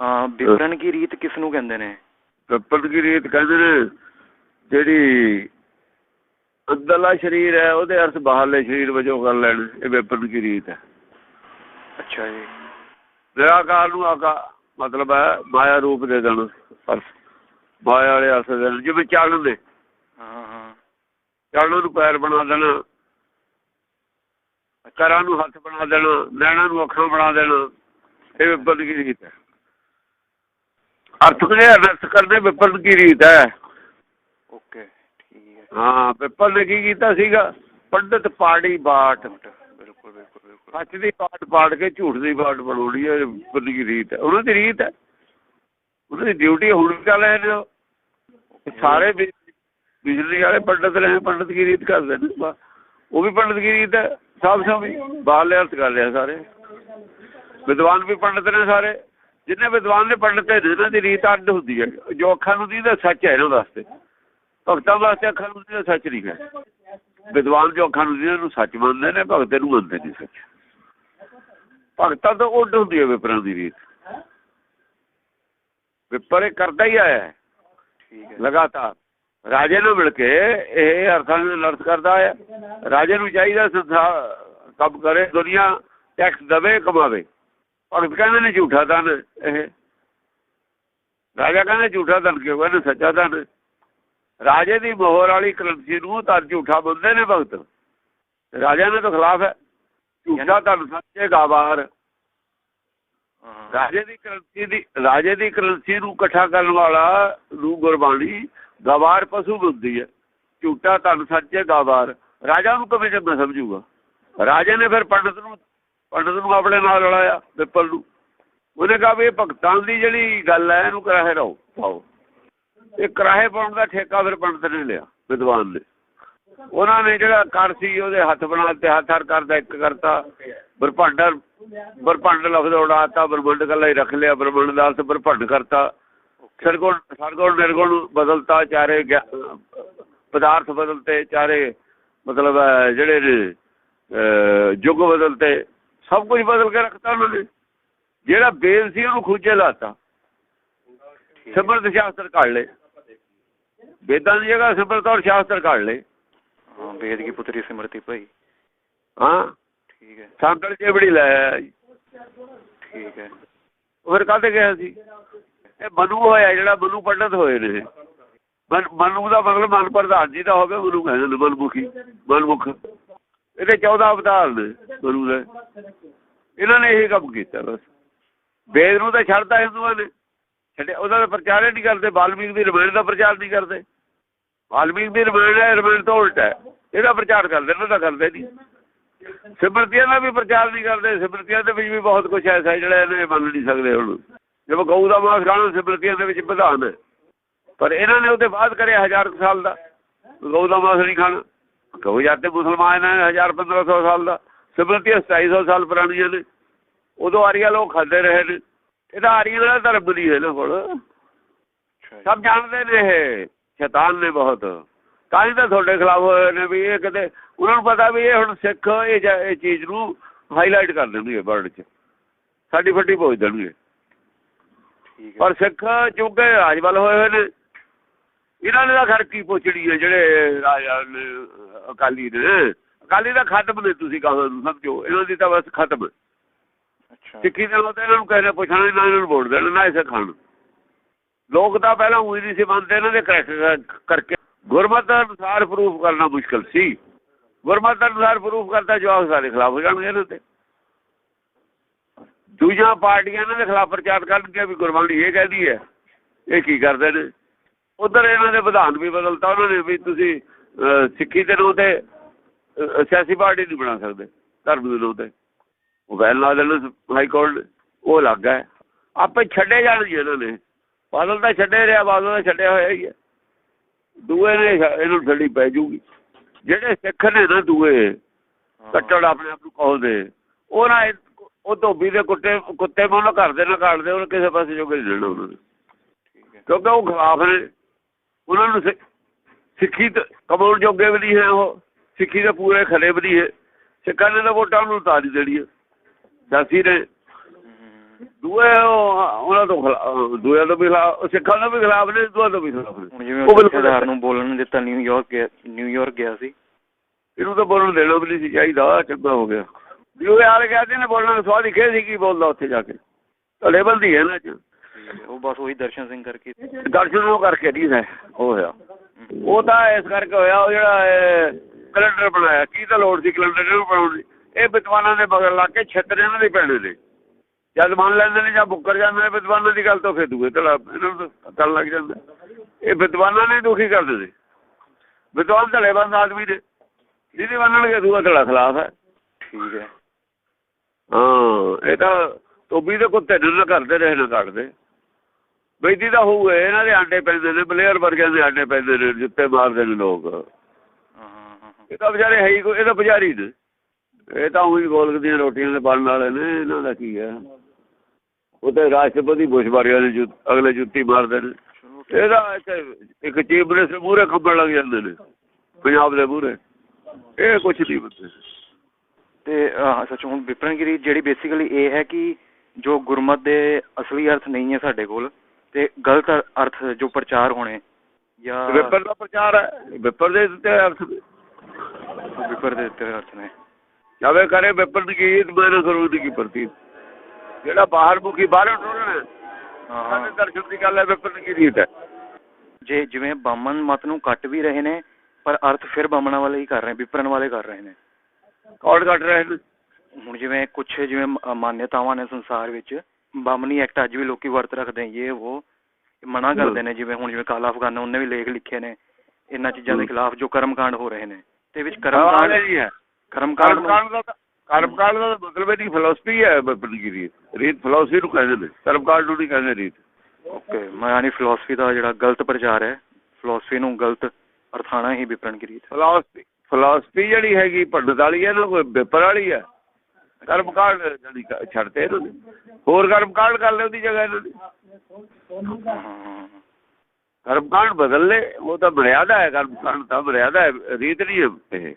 ਹਾਂ ਵਿਪਰਨ ਕੀ ਰੀਤ ਕਿਸ ਨੂੰ ਕਹਿੰਦੇ ਨੇ? ਵਿਪਰਨ ਕੀ ਰੀਤ ਕਹਿੰਦੇ ਨੇ ਜਿਹੜੀ ਅੰਦਰਲਾ ਸਰੀਰ ਹੈ ਉਹਦੇ ਅਰਥ ਬਾਹਰਲੇ ਸਰੀਰ ਵਜੋਂ ਕਰ ਲੈਣ ਇਹ ਵਿਪਰਨ ਕੀ ਰੀਤ ਹੈ। ਅੱਛਾ ਜੀ। ਨਿਰਾਕਾਰ ਨੂੰ ਆਕਾ ਮਤਲਬ ਹੈ ਮਾਇਆ ਰੂਪ ਦੇ ਦੇਣ ਅਰਥ। ਮਾਇਆ ਵਾਲੇ ਅਰਥ ਦੇ ਜਿਵੇਂ ਚਾਲਣ ਦੇ। ਹਾਂ ਹਾਂ ਚਾਲਣ ਨੂੰ ਪੈਰ ਬਣਾ ਦੇਣਾ ਕਰਾਂ ਨੂੰ ਹੱਥ ਬਣਾ ਦੇਣਾ ਨੈਣਾਂ ਨੂੰ ਅੱਖਾਂ ਬਣਾ ਦੇਣਾ ਇਹ ਵਿਪਰਨ ਕੀ ਰੀਤ ਹੈ। ਅਰਥ ਕਰੇ ਅਰਥ ਕਰਦੇ ਵਿਪਰਨ ਕੀ ਰੀਤ ਹੈ? ਓਕੇ ਠੀਕ ਹੈ। ਹਾਂ ਵਿਪਨ ਨੇ ਕੀ ਕੀਤਾ ਸੀਗਾ? ਪੰਡਤ ਪਾੜੀ ਬਾਟ। ਬਿਲਕੁਲ ਬਿਲਕੁਲ ਬਿਲਕੁਲ। ਸੱਚ ਦੀ ਬਾਟ ਪਾੜ ਕੇ ਝੂਠ ਦੀ ਬਾਟ ਬਣਾਉਣੀ ਹੈ ਵਿਪਨ ਦੀ ਰੀਤ ਹੈ। ਉਹਨਾਂ ਦੀ ਰੀਤ ਹੈ। ਉਹਨਾਂ ਦੀ ਡਿਊਟੀ ਹੁਣ ਚੱਲ ਰਹੇ ਨੇ ਸਾਰੇ ਬਿਜਲੀ ਵਾਲੇ ਪੰਡਤ ਨੇ ਪੰਡਤ ਕੀ ਰੀਤ ਕਰਦੇ ਨੇ? ਉਹ ਵੀ ਪੰਡਤ ਕੀ ਰੀਤ ਹੈ? ਸਭ ਸਭ ਵੀ ਬਾਹਰਲੇ ਅਰਥ ਕਰ ਲਿਆ ਸਾਰੇ। ਵਿਦਵਾਨ ਵੀ ਪੰਡਤ ਨੇ ਸਾਰੇ। ਜਿੰਨੇ ਵਿਦਵਾਨ ਨੇ ਪੰਡਤ ਨੇ ਇਹਨਾਂ ਦੀ ਰੀਤ ਅੱਡ ਹੁੰਦੀ ਹੈ। ਜੋ ਅੱਖਾਂ ਨੂੰ ਦੀਦਾ ਸੱਚ ਹੈ ਇਹਨਾਂ ਵਾਸਤੇ। ਭਗਤਾਂ ਵਾਸਤੇ ਅੱਖਾਂ ਨੂੰ ਦੀਦਾ ਸੱਚ ਨਹੀਂ ਹੈ। ਵਿਦਵਾਨ ਜੋ ਅੱਖਾਂ ਨੂੰ ਦੀਦਾ ਨੂੰ ਸੱਚ ਮੰਨਦੇ ਨੇ ਭਗਤ ਨੂੰ ਮੰਨਦੇ ਨਹੀਂ ਸੱਚ। ਭਗਤਾਂ ਤੋਂ ਉੱਡ ਹੁੰਦੀ ਹੈ ਵਿਪਰਾਂ ਦੀ ਰੀਤ। ਵਿਪਰ ਇਹ ਕਰਦਾ ਹੀ ਆਇਆ ਲਗਾਤਾਰ। ਰਾਜੇ ਨੂੰ ਮਿਲ ਕੇ ਇਹ ਅਰਥਾਂ ਨੂੰ ਅਰਥ ਕਰਦਾ ਹੈ ਰਾਜੇ ਨੂੰ ਚਾਹੀਦਾ ਸੰਸਾਰ ਕੰਮ ਕਰੇ ਦੁਨੀਆ ਟੈਕਸ ਦਵੇ ਕਮਾਵੇ। ਭਗਤ ਕਹਿੰਦੇ ਨੇ ਝੂਠਾ ਦਾਨ ਇਹ ਰਾਜਾ ਕਹਿੰਦਾ ਝੂਠਾ ਦਾਨ ਕਿਉਂ? ਕਹਿੰਦੇ ਸੱਚਾ ਦਾਨ ਰਾਜੇ ਦੀ ਮੋਹਰ ਵਾਲੀ ਕਰੰਸੀ ਨੂੰ ਤਾਂ ਝੂਠਾ ਬੰਦੇ ਨੇ ਭਗਤ। ਰਾਜਾ ਨੇ ਤਾਂ ਖਿਲਾਫ ਹੈ। ਝੂਠਾ ਧਨ ਸੱਚੇ ਗਾਵਾਰ ਰਾਜੇ ਦੀ ਕਰੰਸੀ ਦੀ ਰਾਜੇ ਦੀ ਕਰੰਸੀ ਨੂੰ ਇਕੱਠਾ ਕਰਨ ਵਾਲਾ ਨੂੰ ਗੁਰਬਾਣੀ ਗਵਾਰ ਪਸ਼ੂ ਹੁੰਦੀ ਹੈ। ਝੂਠਾ ਧਨ ਸੱਚੇ ਗਵਾਰ ਰਾਜਾ ਨੂੰ ਕਿਵੇਂ ਚੰਗਾ ਸਮਝੂਗਾ? ਰਾਜੇ ਨੇ ਫਿਰ ਪੰਡਤ ਨੂੰ ਪੰਡਤ ਨੂੰ ਆਪਣੇ ਨਾਲ ਲੜਾਇਆ ਵਿਪਲ ਨੂੰ। ਉਹਨੇ ਕਹਾ ਵੀ ਭਗਤਾਂ ਦੀ ਜਿਹੜੀ ਗੱਲ ਹੈ ਇਹਨੂੰ ਕਰਾਹੇ ਰਹੋ ਪਾਓ। ਇਹ ਕਰਾਹੇ ਪਾਉਣ ਦਾ ਠੇਕਾ ਫਿਰ ਪੰਡਤ ਨੇ ਲਿਆ ਵਿਦਵਾਨ ਨੇ। ਉਹਨਾਂ ਨੇ ਜਿਹੜਾ ਕਰ ਸੀ ਉਹਦੇ ਹੱਥ ਬਣਾ ਤੇ ਹੱਥ ਹਰ ਕਰਦਾ ਇੱਕ ਕਰਤਾ। ਬਰਭੰਡ ਬਰਭੰਡ ਲਫ਼ਜ਼ ਉਡਾਤਾ ਬਰਭੰਡ ਕੱਲਾ ਹੀ ਰੱਖ ਲਿਆ ਬ੍ਰਹਮੰਡ ਦਾ ਅਰਥ ਬਰਭੰਡ ਕਰਤਾ। ਸਰਗੁਣ ਸਰਗੁਣ ਨਿਰਗੁਣ ਬਦਲਤਾ ਚਾਰੇ ਗਿਆ- ਪਦਾਰਥ ਬਦਲਤੇ ਚਾਰੇ ਮਤਲਬ ਜਿਹੜੇ ਨੇ ਅਹ, ਯੁੱਗ ਬਦਲਤੇ। ਸਭ ਕੁਝ ਬਦਲ ਕੇ ਰੱਖਤਾ ਉਹਨਾਂ ਨੇ। ਜਿਹੜਾ ਬੇਲ ਸੀ ਉਹਨੂੰ ਖੂਜੇ ਲਾਤਾ। ਸਿਮਰਤ ਸ਼ਾਸਤਰ ਕੱਢ ਲਏ। ਵੇਦਾਂ ਦੀ ਜਗ੍ਹਾ ਸਿਮਰਤ ਔਰ ਸ਼ਾਸਤਰ ਕੱਢ ਲਏ। ਹਾਂ ਵੇਦ ਕੀ ਪੁੱਤਰੀ ਸਿਮਰਤੀ ਭਾਈ। ਹਾਂ। ਠੀਕ ਹੈ। ਸਾਂਕਲ ਚੇਬੜੀ ਲੈ। ਠੀਕ ਹੈ। ਫਿਰ ਕਾਹਤੇ ਗਿਆ ਸੀ। ਇਹ ਮਨੂ ਹੋਇਆ ਜਿਹੜਾ ਮਨੂ ਪੰਡਤ ਹੋਏ ਨੇ। ਮਨ- ਦਾ ਮਤਲਬ ਮਨ ਪ੍ਰਧਾਨ ਜੀ ਦਾ ਹੋਵੇ ਮਨੂ ਕਹਿੰਦੇ ਮਨਮੁਖੀ ਮਨਮੁਖ। ਇਹਦੇ 14 ਅਵਤਾਰ ਨੇ ਗੁਰੂ ਦੇ। ਇਹਨਾਂ ਨੇ ਇਹ ਕੰਮ ਕੀਤਾ ਬਸ। ਵੇਦ ਨੂੰ ਤਾਂ ਛੱਡਦਾ ਹਿੰਦੂਆਂ ਨੇ। ਛੱਡਿਆ ਉਹਦਾ ਤਾਂ ਪ੍ਰਚਾਰ ਹੀ ਨਹੀਂ ਕਰਦੇ ਬਾਲਮੀਕ ਦੀ ਰਮਾਇਣ ਦਾ ਪ੍ਰਚਾਰ ਨਹੀਂ ਕਰਦੇ। ਵਾਲਮੀਕ ਦੀ ਰਮਾਇਣ ਹੈ, ਰਮਾਇਣ ਤੋਂ ਉਲਟ ਹੈ। ਇਹਦਾ ਪ੍ਰਚਾਰ ਕਰਦੇ ਨੇ ਤਾਂ ਕਰਦੇ ਨਹੀਂ। ਸਿਮਰਤੀਆਂ ਦਾ ਵੀ ਪ੍ਰਚਾਰ ਨਹੀਂ ਕਰਦੇ, ਸਿਮਰਤੀਆਂ ਦੇ ਵਿੱਚ ਵੀ ਬਹੁਤ ਕੁਝ ਐਸਾ ਜਿਹੜਾ ਇਹਨੇ ਮੰਨ ਨਹੀਂ ਸਕਦੇ ਹੁਣ। ਜਿਵੇਂ ਗਊ ਦਾ ਮਾਸ ਖਾਣਾ ਸਿਮਰਤੀਆਂ ਦੇ ਵਿੱਚ ਵਿਧਾਨ ਹੈ। ਪਰ ਇਹਨਾਂ ਨੇ ਉਹਦੇ ਬਾਅਦ ਕਰਿਆ ਹਜ਼ਾਰ ਸਾਲ ਦਾ। ਗਊ ਦਾ ਮਾਸ ਨਹੀਂ ਖਾਣਾ। ਗਊ ਜਾਂਦੇ ਮੁਸਲਮਾਨ ਨੇ ਹਜ਼ਾਰ 1500 ਸਾਲ ਦਾ ਸਿਮਰਤੀਆਂ 2700 ਸਾਲ ਪੁਰਾਣੀਆਂ ਨੇ ਉਦੋਂ ਆਰੀਆ ਲੋਕ ਖਾਂਦੇ ਰਹੇ ਨੇ। ਇਹਦਾ ਆਰੀਆ ਦਾ ਧਰਮ ਨਹੀਂ ਹੈ ਨਾ ਜੀ। ਸਭ ਜਾਣਦੇ ਨੇ ਇਹ ਸ਼ੈਤਾਨ ਨੇ ਬਹੁਤ। ਤਾਂ ਹੀ ਤਾਂ ਤੁਹਾਡੇ ਖਿਲਾਫ ਹੋਏ ਨੇ ਵੀ ਇਹ ਕਿਤੇ ਉਹਨਾਂ ਨੂੰ ਪਤਾ ਵੀ ਇਹ ਹੁਣ ਸਿੱਖ ਇਹ ਜ- ਚੀਜ਼ ਨੂੰ ਹਾਈਲਾਈਟ ਕਰ ਦੇਣਗੇ ਵਰਡ 'ਚ। ਸਾਡੀ ਫੱਟੀ ਪਹੁੰਚ ਦੇਣਗੇ। ਹੈ। ਪਰ ਸਿੱਖ ਚੁੱਕੇ ਰਾਜਵਲ ਹੋਏ ਹੋਏ ਨੇ। ਇਹਨਾਂ ਨੇ ਤਾਂ ਖਰ ਕੀ ਪੁੱਛੜੀ ਹੈ ਜਿਹੜੇ ਰਾਜਾ ਅਕਾਲੀ ਨੇ? ਅਕਾਲੀ ਦਾ ਖਤਮ ਨੇ ਤੁਸੀਂ ਕਹਾਂ ਸਮਝੋ। ਇਹਨਾਂ ਦੀ ਤਾਂ ਬਸ ਖਤਮ। ਅੱਛਾ। ਸਿੱਖੀ ਦੇ ਲੋਕ ਇਹਨਾਂ ਨੂੰ ਕਹਿੰਦੇ ਪੁੱਛਣਾ ਨਾ ਇਹਨਾਂ ਨੂੰ ਵੋਟ ਦੇਣਾ ਨਾ ਇਸੇ ਖਾਣ। ਲੋਕ ਤਾਂ ਪਹਿਲਾਂ ਉਹੀ ਨਹੀਂ ਸੀ ਮੰਨਦੇ ਇਹਨਾਂ ਦੇ ਕਰੈਕਟਰ ਕਰਕੇ। ਗੁਰਮਤ ਅਨੁਸਾਰ ਪ੍ਰੂਫ ਕਰਨਾ ਮੁਸ਼ਕਲ ਸੀ। ਗੁਰਮਤ ਅਨੁਸਾਰ ਪ੍ਰੂਫ ਕਰਤਾ ਜਵਾਬ ਸਾਰੇ ਖਿਲਾਫ ਹੋ ਜਾਣਗੇ ਇਹਨਾਂ ਤੇ। ਦੂਜੀਆਂ ਪਾਰਟੀਆਂ ਇਹਨਾਂ ਦੇ ਖਿਲਾਫ ਪ੍ਰਚਾਰ ਕਰਨਗੇ ਵੀ ਗੁਰਬਾਣੀ ਇਹ ਕਹਿੰਦੀ ਹੈ। ਇਹ ਕੀ ਕਰਦੇ ਨੇ? ਉਧਰ ਇਹਨਾਂ ਦੇ ਵਿਧਾਨ ਵੀ ਬਦਲਤਾ ਉਹਨਾਂ ਨੇ ਵੀ ਤੁਸੀਂ ਸਿੱਖੀ ਦੇ ਨਾਂ ਤੇ ਸਿਆਸੀ ਪਾਰਟੀ ਨਹੀਂ ਬਣਾ ਸਕਦੇ ਧਰਮ ਦੇ ਨਾਂ ਤੇ। ਉਹ ਵੈਲ ਲਾ ਦੇਣ ਹਾਈ ਕੋਰਟ ਉਹ ਲੱਗ ਹੈ। ਆਪੇ ਛੱਡੇ ਜਾਣਗੇ ਇਹਨਾਂ ਨੇ। ਬਾਦਲ ਤਾਂ ਛੱਡੇ ਰਿਹਾ ਬਾਦਲ ਤਾਂ ਛੱਡਿਆ ਹੋਇਆ ਹੀ ਹੈ। ਦੂਏ ਨੇ ਇਹਨੂੰ ਛੱਡੀ ਪੈ ਜੂਗੀ। ਜਿਹੜੇ ਸਿੱਖ ਨੇ ਨਾ ਦੂਏ ਕੱਟੜ ਆਪਣੇ ਆਪ ਨੂੰ ਕਹੋਦੇ ਉਹ ਨਾ ਉਹ ਧੋਬੀ ਦੇ ਕੁੱਤੇ ਕੁੱਤੇ ਮੋਂ ਕਰਦੇ ਨਾ ਕਾਟਦੇ ਉਹ ਕਿਸੇ ਪਾਸੇ ਜੋਗੇ ਰਹਿਣਾ ਉਹਨਾਂ ਨੇ। ਠੀਕ ਹੈ। ਕਿਉਂਕਿ ਉਹ ਖਿਲਾਫ ਨੇ। ਉਹਨਾਂ ਨੂੰ ਸਿੱਖੀ ਤੇ ਕਮਾਉਣ ਜੋਗੇ ਵੀ ਨਹੀਂ ਹੈ ਉਹ ਸਿੱਖੀ ਦੇ ਪੂਰੇ ਖਲੇ ਵੀ ਨਹੀਂ ਹੈ। ਸਿੱਖਾਂ ਨੇ ਤਾਂ ਵੋਟਾਂ ਨੂੰ ਉਤਾਰੀ ਦੇਣੀ ਹੈ ਸਾਸੀ ਨੇ ਦੂਏ ਉਹ ਉਹਨਾਂ ਤੋਂ ਦੂਏ ਤੋਂ ਵੀ ਖਿਲਾਫ ਸਿੱਖਾਂ ਤੋਂ ਵੀ ਖਿਲਾਫ ਨੇ ਦੂਏ ਤੋਂ ਵੀ ਖਿਲਾਫ ਨੇ। ਉਹ ਬਿਲਕੁਲ ਜਥੇਦਾਰ ਨੂੰ ਬੋਲਣ ਦਿੱਤਾ ਨਿਊਯਾਰਕ ਨਿਊਯਾਰਕ ਗਿਆ ਸੀ। ਇਹਨੂੰ ਤਾਂ ਬੋਲਣ ਦੇਣਾ ਵੀ ਨਹੀਂ ਸੀ ਚਾਹੀਦਾ ਚੰਗਾ ਹੋ ਗਿਆ। ਉਹ ਯਾਰ ਕਹਿੰਦੇ ਨੇ ਬੋਲਣਾ ਸਵਾਦ ਹੀ ਖੇ ਸੀ ਕੀ ਬੋਲਦਾ ਉੱਥੇ ਜਾ ਕੇ। ਧੜੇ ਬੰਦੀ ਹੈ ਨਾ ਚ। ਉਹ ਬਸ ਉਹੀ ਦਰਸ਼ਨ ਸਿੰਘ ਕਰਕੇ। ਦਰਸ਼ਨ ਉਹ ਕਰਕੇ ਨਹੀਂ ਹੈ ਉਹ ਹੋਇਆ। ਉਹ ਤਾਂ ਇਸ ਕਰਕੇ ਹੋਇਆ ਉਹ ਜਿਹੜਾ ਕੈਲੰਡਰ ਬਣਾਇਆ ਕੀ ਤਾਂ ਲੋੜ ਸੀ ਕੈਲੰਡਰ ਨੂੰ ਬਣਾਉਣ ਦੀ? ਇਹ ਵਿਦਵਾਨਾਂ ਦੇ ਮਗਰ ਲਾ ਕੇ ਛੱਤਰ ਇਹਨਾਂ ਦੇ ਪੈਣੇ ਨੇ। ਜਦ ਮੰਨ ਲੈਂਦੇ ਨੇ ਜਾਂ ਬੁੱਕਰ ਜਾਂਦੇ ਨੇ ਵਿਦਵਾਨਾਂ ਦੀ ਗੱਲ ਤੋਂ ਫਿਰ ਦੂਏ ਤਲਾ ਇਹਨਾਂ ਨੂੰ ਗੱਲ ਲੱਗ ਜਾਂਦਾ। ਇਹ ਵਿਦਵਾਨਾਂ ਨੇ ਦੁਖੀ ਕਰਦੇ ਨੇ ਵਿਦਵਾਨ ਧੜੇ ਬੰਦ ਆਦਮੀ ਨੇ। ਜਿਹਦੀ ਮੰਨਣਗੇ ਦੂਆ ਧੜਾ ਖਿਲਾਫ ਹੈ। ਠੀਕ ਹੈ। ਹਾਂ ਇਹ ਤਾਂ ਟੋਬੀ ਦੇ ਕੁੱਤੇ ਨੂੰ ਨਾ ਕਰਦੇ ਰਹੇ ਨਾ ਕੱਢਦੇ ਬੈਦੀ ਤਾਂ ਹੋਊ ਇਹਨਾਂ ਦੇ ਆਂਡੇ ਪੈਂਦੇ ਨੇ ਬਲੇਅਰ ਵਰਗਿਆਂ ਦੇ ਆਂਡੇ ਪੈਂਦੇ ਨੇ ਜੁੱਤੇ ਮਾਰਦੇ ਨੇ ਲੋਕ। ਇਹ ਤਾਂ ਵਿਚਾਰੇ ਹੈ ਹੀ ਕੋਈ ਇਹ ਤਾਂ ਪੁਜਾਰੀ ਨੇ। ਇਹ ਤਾਂ ਉਹੀ ਗੋਲਕ ਦੀਆਂ ਰੋਟੀਆਂ ਦੇ ਬਣਨ ਵਾਲੇ ਨੇ ਇਹਨਾਂ ਦਾ ਕੀ ਹੈ? ਉਹ ਤੇ ਰਾਸ਼ਟਰਪਤੀ ਬੁਸ਼ ਵਾਰਿਆਂ ਦੇ ਅਗਲੇ ਜੁੱਤੀ ਮਾਰਦੇ ਨੇ। ਇਹਦਾ ਇੱਕ- ਚੀਫ ਮਿਨਿਸਟਰ ਮੂਹਰੇ ਖੰਬਣ ਲੱਗ ਜਾਂਦੇ ਨੇ ਪੰਜਾਬ ਦੇ ਮੂਹਰੇ। ਇਹ ਕੁਛ ਨਹੀਂ ਬੰਦੇ ਤੇ ਸੱਚ ਹੁਣ ਵਿਪਰਨਗਿਰੀ ਜਿਹੜੀ ਬੇਸਿਕਲੀ ਇਹ ਹੈ ਕਿ ਜੋ ਗੁਰਮਤ ਦੇ ਅਸਲੀ ਅਰਥ ਨਹੀਂ ਹੈ ਸਾਡੇ ਕੋਲ ਤੇ ਗਲਤ ਅਰ- ਅਰਥ ਜੋ ਪ੍ਰਚਾਰ ਹੋਣੇ ਜਾਂ ਵਿਪਰ ਦਾ ਪ੍ਰਚਾਰ ਹੈ। ਵਿਪਰ ਦੇ ਦਿੱਤੇ ਅਰਥ। ਵਿਪਰ ਦੇ ਦਿੱਤੇ ਅਰਥ ਨੇ। ਜਾਵੇ ਕਰੇ ਵਿਪਰਨ ਕੀ ਈਦ ਮੈਨ ਕਰੂੰ ਕੀ ਪ੍ਰਤੀ। ਜਿਹੜਾ ਬਾਹਰ ਮੁਖੀ ਬਾਹਰੋਂ ਹਾਂ ਸਾਡੇ ਦਰਸ਼ਨ ਦੀ ਗੱਲ ਹੈ ਵਿਪਰਨ ਕੀ ਰੀਤ ਹੈ। ਜੇ ਜਿਵੇਂ ਬਾਮਨ ਮਤ ਨੂੰ ਕੱਟ ਵੀ ਰਹੇ ਨੇ ਪਰ ਅਰਥ ਫਿਰ ਬਾਮਣਾ ਵਾਲੇ ਹੀ ਕਰ ਰਹੇ ਵਿਪਰਨ ਵਾਲੇ ਕਰ ਰਹੇ ਨੇ। ਕੌਣ ਕੱਟ ਰਹੇ ਨੇ? ਹੁਣ ਜਿਵੇਂ ਕੁਝ ਜਿਵੇਂ ਮ- ਮਾਨਯਤਾਵਾਂ ਨੇ ਸੰਸਾਰ ਵਿੱਚ ਬਾਮਨੀ ਐਕਟ ਅੱਜ ਵੀ ਲੋਕੀ ਵਰਤ ਰੱਖਦੇ ਨੇ ਇਹ ਉਹ ਮਨਾ ਕਰਦੇ ਨੇ ਜਿਵੇਂ ਹੁਣ ਜਿਵੇਂ ਕਾਲਾ ਅਫਗਾਨਾ ਉਹਨੇ ਵੀ ਲੇਖ ਲਿਖੇ ਨੇ ਇਹਨਾਂ ਚੀਜ਼ਾਂ ਦੇ। ਖਿਲਾਫ ਜੋ ਕਰਮਕਾਂਡ ਹੋ ਰਹੇ ਨੇ। ਤੇ ਵਿੱਚ ਕਰਮਕਾਂਡ ਨਹੀਂ ਹੈ। ਕਰਮਕਾਂਡ ਦਾ ਕਰਮਕਾਂਡ ਦਾ ਮਤਲਬ ਇਹਦੀ ਫਿਲਾਸਫੀ ਹੈ ਕੀ ਰੀਤ? ਫਿਲਾਸਫੀ ਨੂੰ ਕਹਿੰਦੇ ਨੇ ਕਰਮਕਾਂਡ ਨੂੰ ਨਹੀਂ ਕਹਿੰਦੇ ਰੀਤ। ਓਕੇ ਮੈਂ ਯਾਨੀ ਫਿਲਾਸਫੀ ਦਾ ਜਿਹੜਾ ਗਲਤ ਪ੍ਰਚਾਰ ਹੈ ਫਿਲਾਸਫੀ ਨੂੰ ਗਲਤ ਅਰਥਾਣਾ ਹੀ ਵਿਪਰਨ ਕੀ ਰੀਤ ਫਿਲਾਸਫੀ ਫਿਲਾਸਫੀ ਜਿਹੜੀ ਹੈਗੀ ਪੰਡਤ ਵਾਲੀ ਹੈ ਨਾ ਕੋਈ ਵਿਪਰ ਵਾਲੀ ਹੈ ਕਰਮਕਾਂਡ ਜਿਹੜੀ ਕ- ਛੱਡਤੇ ਇਹਨਾਂ ਨੇ। ਹੋਰ ਕਰਮਕਾਂਡ ਕਰ ਲੈ ਉਹਦੀ ਜਗ੍ਹਾ ਇਹਨਾਂ ਨੇ ਹਾਂ ਕਰਮਕਾਂਡ ਬਦਲ ਲੈ ਉਹ ਤਾਂ ਮਰਿਆਦਾ ਹੈ ਕਰਮਕਾਂਡ ਤਾਂ ਮਰਿਆਦਾ ਹੈ, ਰੀਤ ਨਹੀਂ ਇਹ।